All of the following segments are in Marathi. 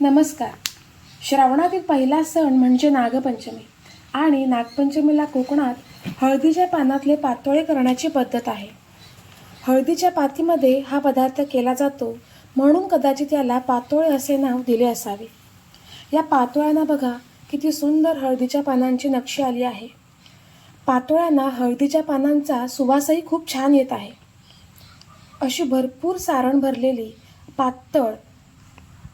नमस्कार. श्रावणातील पहिला सण म्हणजे नागपंचमी. आणि नागपंचमीला कोकणात हळदीच्या पानातले पातोळे करण्याची पद्धत आहे. हळदीच्या पातीमध्ये हा पदार्थ केला जातो म्हणून कदाचित याला पातोळे असे नाव दिले असावे. या पातोळ्यांना बघा किती सुंदर हळदीच्या पानांची नक्षी आली आहे. पातोळ्यांना हळदीच्या पानांचा सुवासही खूप छान येत आहे. अशी भरपूर सारण भरलेली पातळ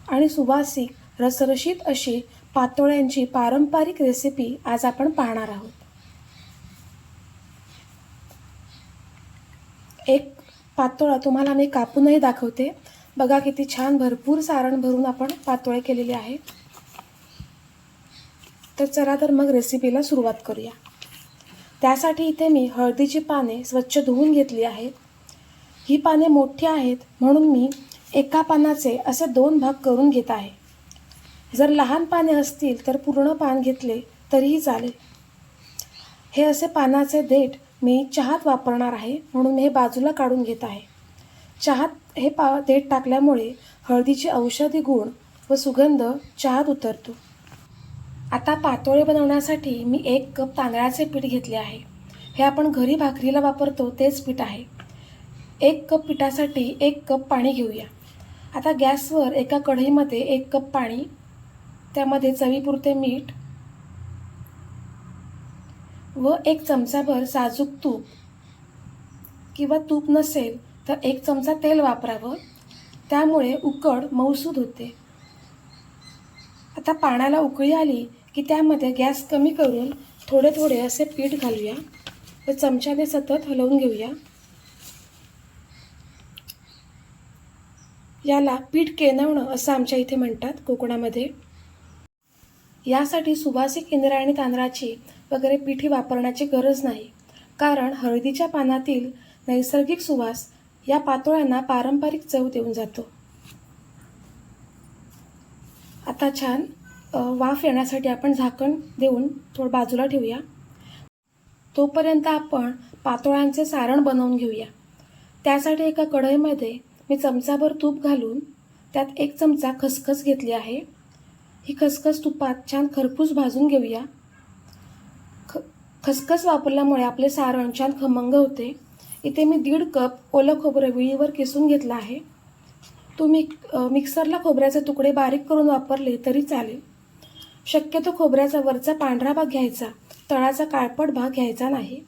आणि सुवासिक रसरशीत अशी पातोळ्यांची पारंपरिक रेसिपी आज आपण पाहणार आहोत. एक पातोळा तुम्हाला मी कापूनही दाखवते. बघा किती छान भरपूर सारण भरून आपण पातोळे केलेले आहे. तर चला तर मग रेसिपीला सुरुवात करूया. त्यासाठी इथे मी हळदीची पाने स्वच्छ धुवून घेतली आहेत. ही पाने मोठी आहेत म्हणून मी एका पानाचे असे दोन भाग करून घेत आहे. जर लहान पाने असतील तर पूर्ण पान घेतले तरीही चालेल. हे असे पानाचे देठ मी चहात वापरणार आहे म्हणून हे बाजूला काढून घेत आहे. चहात हे पा देठ टाकल्यामुळे हळदीचे औषधी गुण व सुगंध चहात उतरतो. आता पातोळे बनवण्यासाठी मी एक कप तांदळाचे पीठ घेतले आहे. हे आपण घरी भाकरीला वापरतो तेच पीठ आहे. एक कप पिठासाठी एक कप पाणी घेऊया. आता गॅसवर एका कढईमध्ये एक कप पाणी त्यामध्ये चवीपुरते मीठ व एक चमचाभर साजूक तूप किंवा तूप नसेल तर एक चमचा तेल वापरावं. त्यामुळे उकड मऊसूद होते. आता पाण्याला उकळी आली की त्यामध्ये गॅस कमी करून थोडे थोडे असे पीठ घालूया व चमच्याने सतत हलवून घेऊया. याला पीठ केनवणं असं आमच्या इथे म्हणतात कोकणामध्ये. यासाठी सुवासिक इंद्रायणी तांदळाची वगैरे पिठी वापरण्याची गरज नाही. कारण हळदीच्या पानातील नैसर्गिक सुवास या पातोळ्यांना पारंपरिक चव देऊन जातो. आता छान वाफ येण्यासाठी आपण झाकण देऊन थोडं बाजूला ठेवूया. तोपर्यंत आपण पातोळ्यांचे सारण बनवून घेऊया. त्यासाठी एका कढईमध्ये मी चमचाभर तूप घालून त्यात एक चमचा खसखस घेतली आहे. ही खसखस तुपात छान खरपूस भाजून घेऊया. ख खसखस वापरल्यामुळे आपले सारण छान खमंग होते. इथे मी दीड कप ओलं खोबरं विळीवर किसून घेतलं आहे. तुम्ही मिक्सरला खोबऱ्याचे तुकडे बारीक करून वापरले तरी चालेल. शक्यतो खोबऱ्याचा वरचा पांढरा भाग घ्यायचा तळाचा काळपट भाग घ्यायचा नाही.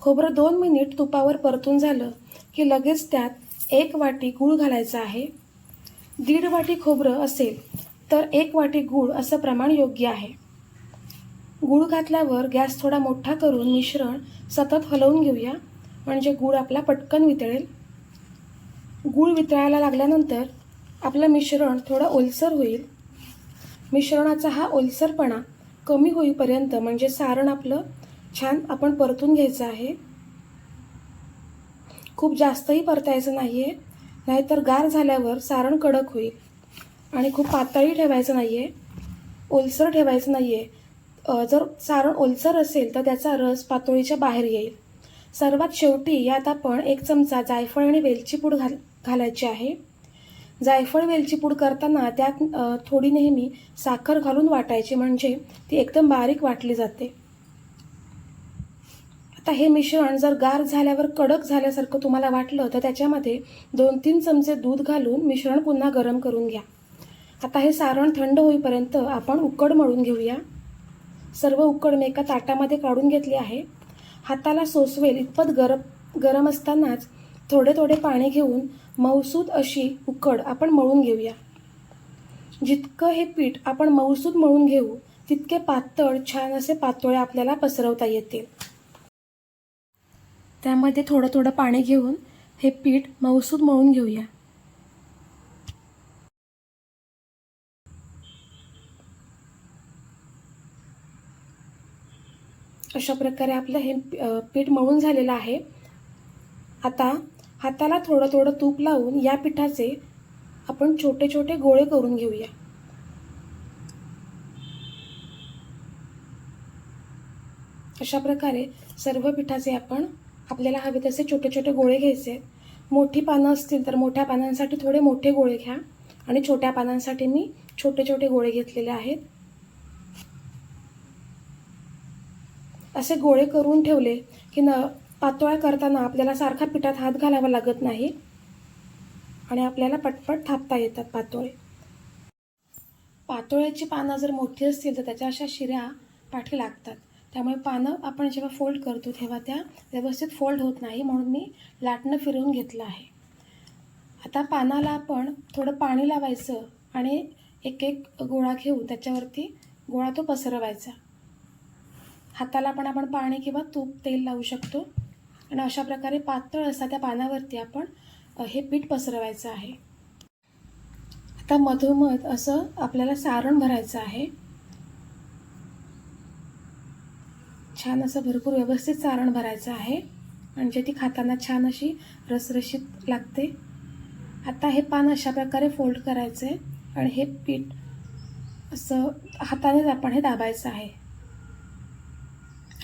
खोबरं दोन मिनिट तुपावर परतून झालं की लगेच त्यात एक वाटी गूळ घालायचा आहे. दीड वाटी खोबरं असेल तर एक वाटी गूळ असं प्रमाण योग्य आहे. गूळ घातल्यावर गॅस थोडा मोठा करून मिश्रण सतत हलवून घेऊया. म्हणजे गूळ आपला पटकन वितळेल. गूळ वितळायला लागल्यानंतर आपलं मिश्रण थोडं ओलसर होईल. मिश्रणाचा हा ओलसरपणा कमी होईपर्यंत म्हणजे सारण आपलं छान आपण परतून घ्यायचं आहे. खूप जास्तही परतायचं नाही आहे नाहीतर गार झाल्यावर सारण कडक होईल. आणि खूप पातळी ठेवायचं नाही आहे ओलसर ठेवायचं नाही आहे जर सारण ओलसर असेल तर त्याचा रस पातोळीच्या बाहेर येईल. सर्वात शेवटी यात आपण एक चमचा जायफळ आणि वेलची पूड घाल घालायची आहे. जायफळ वेलची पूड करताना त्यात थोडी नेहमी साखर घालून वाटायची. म्हणजे ती एकदम बारीक वाटली जाते. आता हे मिश्रण जर गार झाल्यावर कडक झाल्यासारखं तुम्हाला वाटलं तर त्याच्यामध्ये दोन तीन चमचे दूध घालून मिश्रण पुन्हा गरम करून घ्या. आता हे सारण थंड होईपर्यंत आपण उकड मळून घेऊया. सर्व उकड मी एका ताटामध्ये काढून घेतली आहे. हाताला सोसवेल इतपत गरम गरम असतानाच थोडे थोडे पाणी घेऊन मऊसूद अशी उकड आपण मळून घेऊया. जितकं हे पीठ आपण मऊसूद मळून घेऊ तितके पातळ छान असे पातोळे आपल्याला पसरवता येतील. त्यामध्ये थोडं थोडं पाणी घेऊन हे पीठ मऊसूद मळून घेऊया. अशा प्रकारे आपलं हे पीठ मळून झालेलं आहे. आता हाताला थोडं थोडं तूप लावून या पिठाचे आपण छोटे छोटे गोळे करून घेऊया. अशा प्रकारे सर्व पिठाचे आपण आपल्याला हवे तसे छोटे छोटे गोळे घ्यायचे. मोठी पानं असतील तर मोठ्या पानांसाठी थोडे मोठे गोळे घ्या. आणि छोट्या पानांसाठी मी छोटे छोटे गोळे घेतलेले आहेत. असे गोळे करून ठेवले की न पातोळ्या करताना आपल्याला सारखा पिठात हात घालावा लागत नाही. आणि आपल्याला पटपट थापता येतात पातोळे. पातोळ्याची पानं जर मोठी असतील तर त्याच्या अशा शिऱ्या पाठी लागतात. त्यामुळे पानं आपण जेव्हा फोल्ड करतो तेव्हा त्या व्यवस्थित फोल्ड होत नाही म्हणून मी लाटणं फिरवून घेतलं आहे. आता पानाला आपण थोडं पाणी लावायचं आणि एक एक गोळा घेऊन त्याच्यावरती गोळा तो पसरवायचा. हाताला पण आपण पाणी किंवा तूप तेल लावू शकतो. आणि अशा प्रकारे पातळ असा त्या पानावरती आपण हे पीठ पसरवायचं आहे. आता मधोमध असं आपल्याला सारण भरायचं आहे. छान असं भरपूर व्यवस्थित सारण भरायचं आहे. म्हणजे ती खाताना छान अशी रसरशीत लागते. आता हे पान अशा प्रकारे फोल्ड करायचं आहे आणि हे पीठ असं हातानेच आपण हे दाबायचं आहे.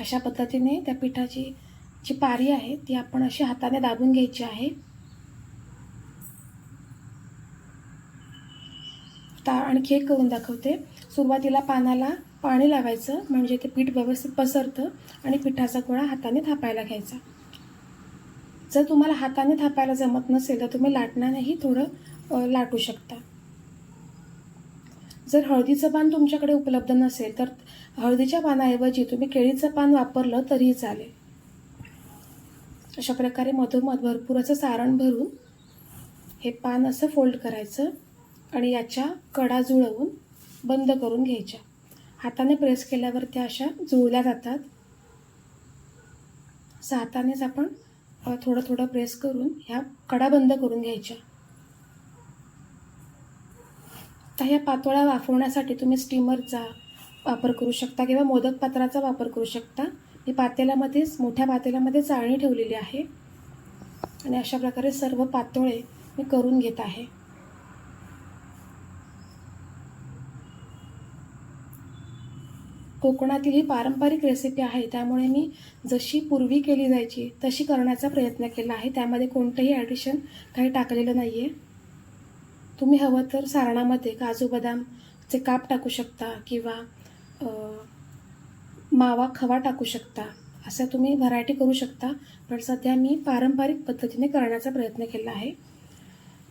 अशा पद्धतीने त्या पिठाची जी पारी आहे ती आपण अशी हाताने दाबून घ्यायची आहे. आता आणखी एक करून दाखवते. सुरुवातीला पानाला पाणी लावायचं म्हणजे ते पीठ व्यवस्थित पसरतं आणि पिठाचा गोळा हाताने थापायला घ्यायचा. जर तुम्हाला हाताने थापायला जमत नसेल तर तुम्ही लाटण्यानेही थोडं लाटू शकता. जर हळदीचं पान तुमच्याकडे उपलब्ध नसेल तर हळदीच्या पानाऐवजी तुम्ही केळीचं पान वापरलं तरीही चालेल. अशा प्रकारे मधोमध भरपूर असं सारण भरून हे पान असं फोल्ड करायचं आणि याच्या कडा जुळवून बंद करून घ्यायच्या. हाताने प्रेस केल्यावर त्या अशा जुळल्या जातात. असं हातानेच आपण थोडं थोडं प्रेस करून ह्या कडा बंद करून घ्यायच्या. आता ह्या पातोळ्या वाफवण्यासाठी तुम्ही स्टीमरचा वापर करू शकता किंवा मोदक पात्राचा वापर करू शकता. मी पातेल्यामध्येच मोठ्या पातेल्यामध्ये चाळणी ठेवलेली आहे. आणि अशा प्रकारे सर्व पातोळे मी करून घेत आहे. कोकणातील ही पारंपरिक रेसिपी आहे. त्यामुळे मी जशी पूर्वी केली जायची तशी करण्याचा प्रयत्न केला आहे. त्यामध्ये कोणतंही ॲडिशन काही टाकलेलं नाही आहे तुम्ही हवं तर सारणामध्ये काजू बदामचे काप टाकू शकता किंवा मावा खवा टाकू शकता. असं तुम्ही व्हरायटी करू शकता. पण सध्या मी पारंपरिक पद्धतीने करण्याचा प्रयत्न केला आहे.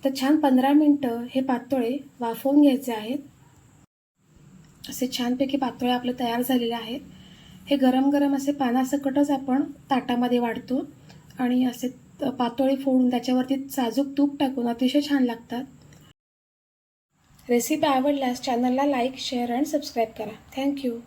तर छान पंधरा मिनटं हे पातोळे वाफवून घ्यायचे आहेत. असे छानपैकी पातोळे आपले तयार झालेले आहेत हे गरम गरम असे पानासकटच आपण ताटामध्ये वाढतो आणि असे पातोळे फोडून त्याच्यावरती साजूक तूप टाकून अतिशय छान लागतात. रेसिपी आवडल्यास चॅनलला लाईक शेअर अँड सबस्क्राईब करा. Thank you